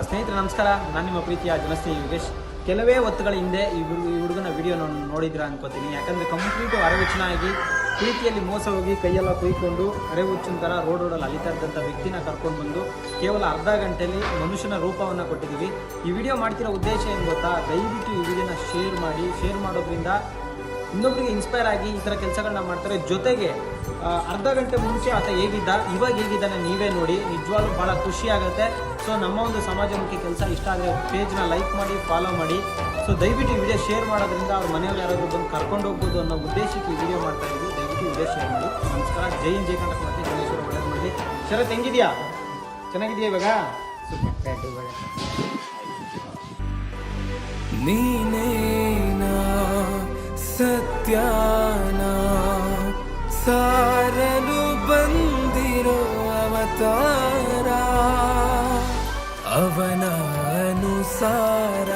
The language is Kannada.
ಸ್ನೇಹಿತರೆ, ನಮಸ್ಕಾರ. ನಾನು ನಿಮ್ಮ ಪ್ರೀತಿಯ ಜನಸ್ನೇಹಿ ಯೋಗೇಶ್. ಕೆಲವೇ ಹೊತ್ತುಗಳ ಹಿಂದೆ ಈ ಹುಡುಗ ಈ ಹುಡುಗನ ವಿಡಿಯೋ ನೋಡಿದ್ರ ಅನ್ಕೋತೀನಿ. ಯಾಕಂದ್ರೆ ಕಂಪ್ಲೀಟ್ ಆಗಿ ಪ್ರೀತಿಯಲ್ಲಿ ಮೋಸ ಹೋಗಿ ಕೈಯೆಲ್ಲ ಕುಯ್ಕೊಂಡು ಅರೆಹುಚ್ಚಿನ ಥರ ರೋಡ್ ರೋಡಲ್ಲಿ ಅಲಿತಾ ಇದ್ದಂಥ ವ್ಯಕ್ತಿನ ಕರ್ಕೊಂಡು ಬಂದು ಕೇವಲ ಅರ್ಧ ಗಂಟೆಯಲ್ಲಿ ಮನುಷ್ಯನ ರೂಪವನ್ನು ಕೊಟ್ಟಿದ್ದೀವಿ ಈ ವಿಡಿಯೋ ಮಾಡ್ತಿರೋ ಉದ್ದೇಶ ಏನು ಗೊತ್ತಾ? ದಯವಿಟ್ಟು ಈ ವಿಡಿಯೋನ ಶೇರ್ ಮಾಡಿ. ಶೇರ್ ಮಾಡೋದ್ರಿಂದ ಇನ್ನೊಬ್ಬರಿಗೆ ಇನ್ಸ್ಪೈರ್ ಆಗಿ ಈ ಥರ ಕೆಲಸಗಳನ್ನ ಮಾಡ್ತಾರೆ. ಜೊತೆಗೆ ಅರ್ಧ ಗಂಟೆ ಮುಂಚೆ ಆತ ಹೇಗಿದ್ದ ಇವಾಗ ಹೇಗಿದ್ದಾನೆ ನೀವೇ ನೋಡಿ ನಿಜವಾಗ್ಲೂ ಭಾಳ ಖುಷಿ ಆಗುತ್ತೆ. ಸೊ ನಮ್ಮ ಒಂದು ಸಮಾಜಮುಖಿ ಕೆಲಸ ಇಷ್ಟ ಆದರೆ ಪೇಜ್ನ ಲೈಕ್ ಮಾಡಿ ಫಾಲೋ ಮಾಡಿ. ಸೊ ದಯವಿಟ್ಟು ಈ ವಿಡಿಯೋ ಶೇರ್ ಮಾಡೋದ್ರಿಂದ ಅವ್ರ ಮನೆಯಲ್ಲಿ ಯಾರಾದರೂ ಬಂದು ಕರ್ಕೊಂಡು ಹೋಗ್ಬೋದು ಅನ್ನೋ ಉದ್ದೇಶಕ್ಕೆ ಈ ವಿಡಿಯೋ ಮಾಡ್ತಾ ಇದ್ದೀವಿ. ದಯವಿಟ್ಟು ವಿಡಿಯೋ ಶೇರ್ ಮಾಡಿ. ನಮಸ್ಕಾರ. ಜೈ ಇನ್ ಜೈ ಕರ್ನಾಟಕ ಮತ್ತೆ ಗಣೇಶ್ವರ ಒಳ್ಳೇದು ಮಾಡಿ ಶರತ್ ಹೆಂಗಿದೆಯಾ? ಚೆನ್ನಾಗಿದೆಯಾ ಇವಾಗ? ಸೂಪರ್ ನೀನೇನಾ ಸತ್ಯಾನ ಸಾರಲು ಬಂದಿರೋ ಅವತಾರ ಅವನ ಅನುಸಾರ